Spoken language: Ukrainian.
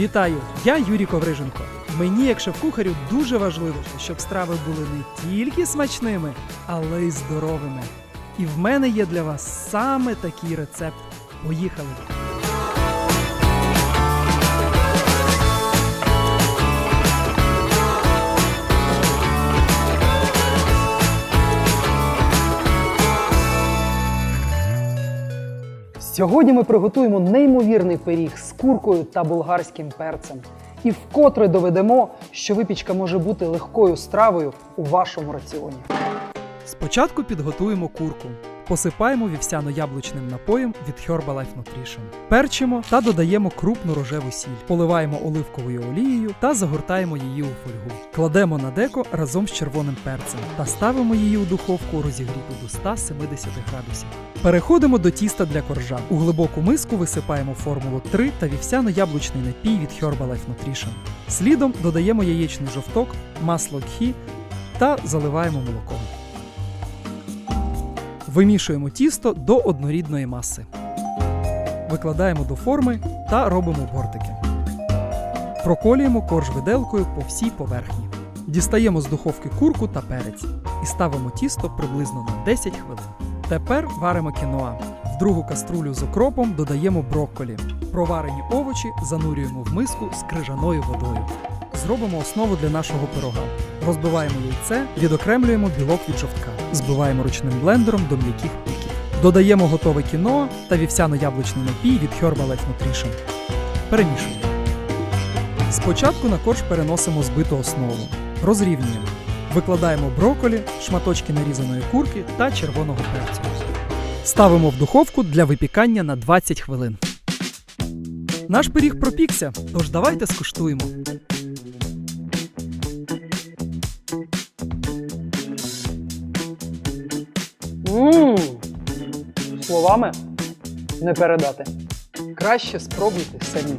Вітаю! Я Юрій Ковриженко. Мені, як шеф-кухарю, дуже важливо, щоб страви були не тільки смачними, але й здоровими. І в мене є для вас саме такий рецепт. Поїхали! Сьогодні ми приготуємо неймовірний пиріг з куркою та болгарським перцем. І вкотре доведемо, що випічка може бути легкою стравою у вашому раціоні. Спочатку підготуємо курку. Посипаємо вівсяно-яблучним напоєм від Herbalife Nutrition. Перчимо та додаємо крупну рожеву сіль. Поливаємо оливковою олією та загортаємо її у фольгу. Кладемо на деко разом з червоним перцем та ставимо її у духовку розігріту до 170 градусів. Переходимо до тіста для коржа. У глибоку миску висипаємо формулу 3 та вівсяно-яблучний напій від Herbalife Nutrition. Слідом додаємо яєчний жовток, масло кхі та заливаємо молоком. Вимішуємо тісто до однорідної маси. Викладаємо до форми та робимо бортики. Проколюємо корж виделкою по всій поверхні. Дістаємо з духовки курку та перець і ставимо тісто приблизно на 10 хвилин. Тепер варимо кіноа. В другу каструлю з окропом додаємо брокколі. Проварені овочі занурюємо в миску з крижаною водою. Зробимо основу для нашого пирога. Розбиваємо яйце, відокремлюємо білок від жовтка, збиваємо ручним блендером до м'яких піків. Додаємо готове кіно та вівсяно-яблучний напій від Herbalife Nutrition. Перемішуємо. Спочатку на корж переносимо збиту основу. Розрівнюємо. Викладаємо броколі, шматочки нарізаної курки та червоного перцю. Ставимо в духовку для випікання на 20 хвилин. Наш пиріг пропікся, тож давайте скуштуємо. Мм! Словами не передати. Краще спробуйте самі.